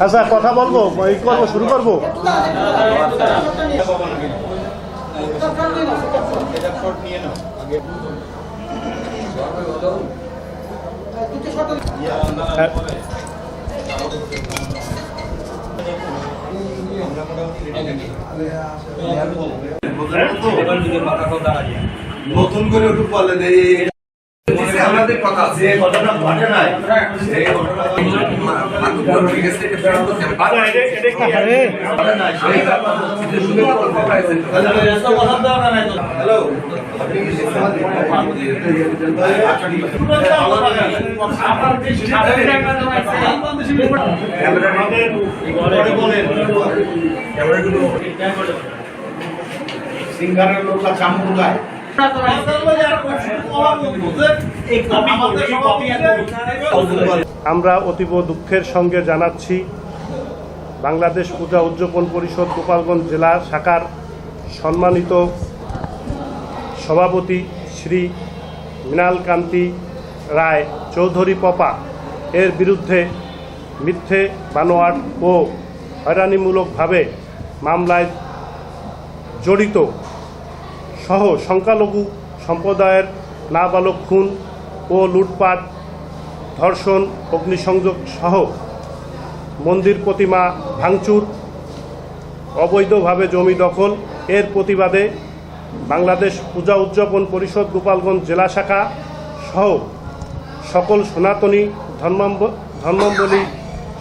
আচ্ছা কথা বলব? এই করব শুরু করব? হ্যাঁ, নতুন করে একটু বলেন এই আমাদের কথা যে ঘটনা ঘটে নাই সেই ঘটনা হ্যালো? সিঙ্গারের লোক চামড় গায়। আমরা অতীব দুঃখের সঙ্গে জানাচ্ছি, বাংলাদেশ পূজা উদযাপন পরিষদ গোপালগঞ্জ জেলা শাখার সম্মানিত সভাপতি শ্রী মৃণাল কান্তি রায় চৌধুরী পপা। এর বিরুদ্ধে মিথ্যে, বানোয়াট ও হয়রানিমূলকভাবে মামলায় জড়িত সহ সংখ্যালঘু সম্প্রদায়ের নাবালক খুন ও লুটপাট, ধর্ষণ, অগ্নিসংযোগ সহ মন্দির প্রতিমা ভাঙচুর, অবৈধভাবে জমি দখল, এর প্রতিবাদে বাংলাদেশ পূজা উদযাপন পরিষদ গোপালগঞ্জ জেলা শাখা সহ সকল সনাতনী ধর্মাম্ব ধর্মাবলী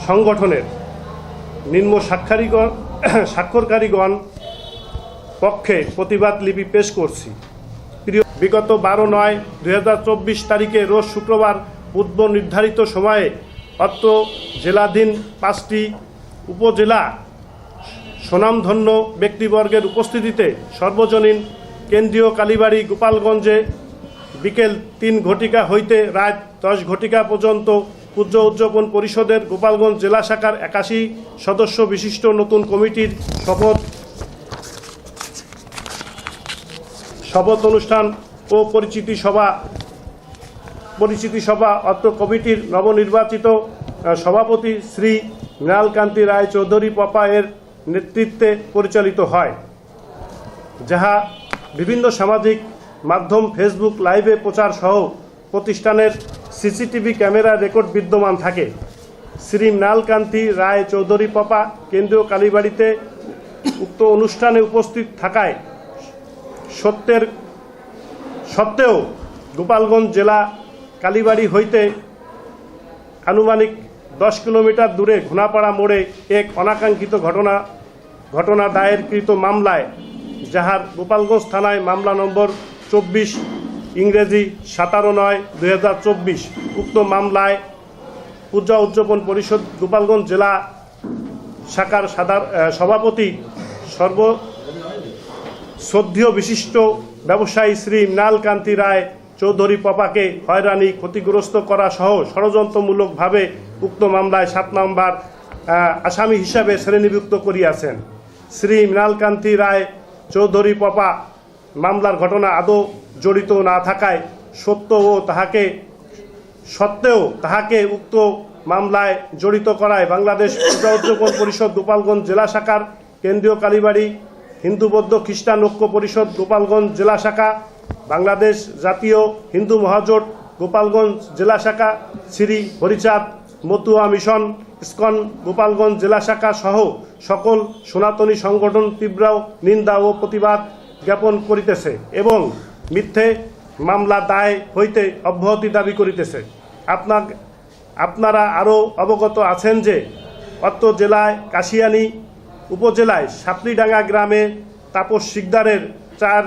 সংগঠনের নিম্ন স্বাক্ষারিগণ স্বাক্ষরকারীগণ পক্ষে প্রতিবাদ লিপি পেশ করছি। প্রিয়, বিগত বারো নয় দুই তারিখে রোজ শুক্রবার পূর্ব নির্ধারিত সময়ে অত্র জেলাধীন পাঁচটি উপজেলা সুনামধন্য ব্যক্তিবর্গের উপস্থিতিতে সর্বজনীন কেন্দ্রীয় কালীবাড়ি গোপালগঞ্জে বিকেল তিন ঘটিকা হইতে রাত দশ ঘটিকা পর্যন্ত পূজ্য উদযাপন পরিষদের গোপালগঞ্জ জেলা শাখার একাশি সদস্য বিশিষ্ট নতুন কমিটির শপথ শপথ অনুষ্ঠান ও পরিচিতি সভা পরিচিতি সভা অত্র কমিটির নবনির্বাচিত সভাপতি শ্রী মৃণালকান্তি রায় চৌধুরী পপা এর নেতৃত্বে পরিচালিত হয়, যাহা বিভিন্ন সামাজিক মাধ্যম ফেসবুক লাইভে প্রচার সহ প্রতিষ্ঠানের সিসিটিভি ক্যামেরা রেকর্ড বিদ্যমান থাকে। শ্রী মৃণালকান্তি রায় চৌধুরী পপা কেন্দ্রীয় কালীবাড়িতে উক্ত অনুষ্ঠানে উপস্থিত থাকায় সত্যের সত্ত্বেও গোপালগঞ্জ জেলা কালীবাড়ি হইতে আনুমানিক দশ কিলোমিটার দূরে ঘোনাপাড়া মোড়ে এক অনাকাঙ্ক্ষিত ঘটনা ঘটনা দায়েরকৃত মামলায়, যাহার গোপালগঞ্জ থানায় মামলা নম্বর চব্বিশ, ইংরেজি সাতারো নয়, দুই উক্ত মামলায় পূজা উদযাপন পরিষদ গোপালগঞ্জ জেলা শাখার সাধার- সভাপতি সর্ব শ্রদ্ধেয় বিশিষ্ট ব্যবসায়ী শ্রী মৃণালকান্তি রায় চৌধুরী পপাকে হয়রানি, ক্ষতিগ্রস্ত করা সহ ষড়যন্ত্রমূলকভাবে উক্ত মামলায় সাত নম্বর আসামি হিসাবে শ্রেণীভুক্ত করিয়াছেন। শ্রী মৃণালকান্তি রায় চৌধুরী পপা, মামলার ঘটনা আদৌ জড়িত না থাকায় সত্য ও তাহাকে, সত্ত্বেও তাহাকে উক্ত মামলায় জড়িত করায় বাংলাদেশ উদযাপন পরিষদ গোপালগঞ্জ জেলা শাখার কেন্দ্রীয় কালীবাড়ি হিন্দু বৌদ্ধ খ্রিস্টান ঐক্য পরিষদ গোপালগঞ্জ জেলা শাখা, বাংলাদেশ জাতীয় হিন্দু মহাজোট গোপালগঞ্জ জেলা শাখা, শ্রী হরিচাঁদ মতুয়া মিশন, ইস্কন গোপালগঞ্জ জেলা শাখা সহ সকল সনাতনী সংগঠন তীব্র নিন্দা ও প্রতিবাদ জ্ঞাপন করিতেছে এবং মিথ্যে মামলা দায় হইতে অব্যাহতি দাবি করিতেছে। আপনার আপনারা আরও অবগত আছেন যে অত্র জেলায় কাশিয়ানী উপজেলায় সাতলিডাঙ্গা গ্রামে তাপস শিকদারের চার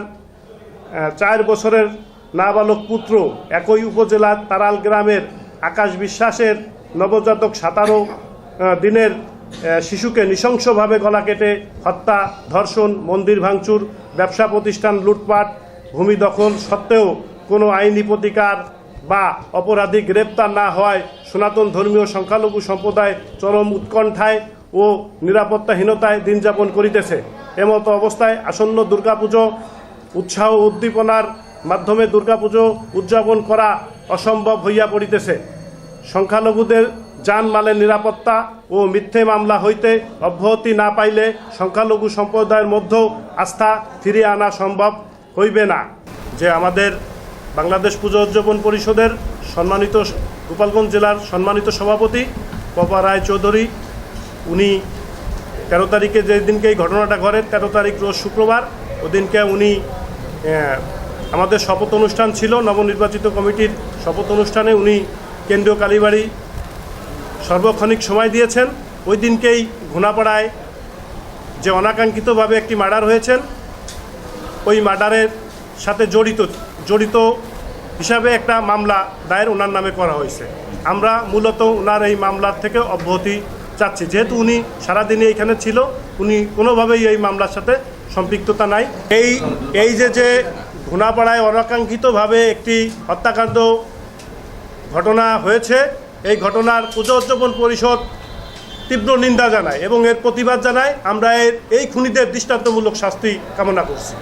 চার বছরের নাবালক পুত্র একই উপজেলার তারাল গ্রামের আকাশ বিশ্বাসের নবজাতক সাতারো দিনের শিশুকে নৃশংসভাবে গলা কেটে হত্যা, ধর্ষণ, মন্দির ভাঙচুর, ব্যবসা প্রতিষ্ঠান লুটপাট, ভূমি দখল সত্ত্বেও কোনো আইনি প্রতিকার বা অপরাধী গ্রেপ্তার না হওয়ায় সনাতন ধর্মীয় সংখ্যালঘু সম্প্রদায় চরম উৎকণ্ঠায় ও নিরাপত্তাহীনতায় দিন যাপন করিতেছে। এমতো অবস্থায় আসন্ন দুর্গাপুজো উৎসাহ উদ্দীপনার মাধ্যমে দুর্গাপুজো উদযাপন করা অসম্ভব হইয়া পড়িতেছে। সংখ্যালঘুদের যানমালের নিরাপত্তা ও মিথ্যে মামলা হইতে অব্যাহতি না পাইলে সংখ্যালঘু সম্প্রদায়ের মধ্যেও আস্থা ফিরিয়ে আনা সম্ভব হইবে না। যে আমাদের বাংলাদেশ পুজো উদযাপন পরিষদের সম্মানিত গোপালগঞ্জ জেলার সম্মানিত সভাপতি পপা রায় চৌধুরী উনি তেরো তারিখে যে দিনকে এই ঘটনাটা ঘটে, তেরো তারিখ রোজ শুক্রবার, ওদিনকে উনি আমাদের শপথ অনুষ্ঠান ছিল, নবনির্বাচিত কমিটির শপথ অনুষ্ঠানে উনি কেন্দ্রীয় কালীবাড়ি সর্বক্ষণিক সময় দিয়েছেন। ওই দিনকেই ঘোনাপাড়ায় যে অনাকাঙ্ক্ষিতভাবে একটি মার্ডার হয়েছেন, ওই মার্ডারের সাথে জড়িত জড়িত হিসাবে একটা মামলা দায়ের ওনার নামে করা হয়েছে। আমরা মূলত ওনার এই মামলার থেকে অব্যাহতি চাচ্ছি। যেহেতু উনি সারাদিনই এখানে ছিল, উনি কোনোভাবেই এই মামলার সাথে সম্পৃক্ততা নাই। এই এই যে যে ঘোনাপাড়ায় অনাকাঙ্ক্ষিতভাবে একটি হত্যাকাণ্ড ঘটনা হয়েছে, এই ঘটনার পুজো পরিষদ তীব্র নিন্দা জানায় এবং এর প্রতিবাদ জানায়। আমরা এর, এই খুনিদের দৃষ্টান্তমূলক শাস্তি কামনা করছি।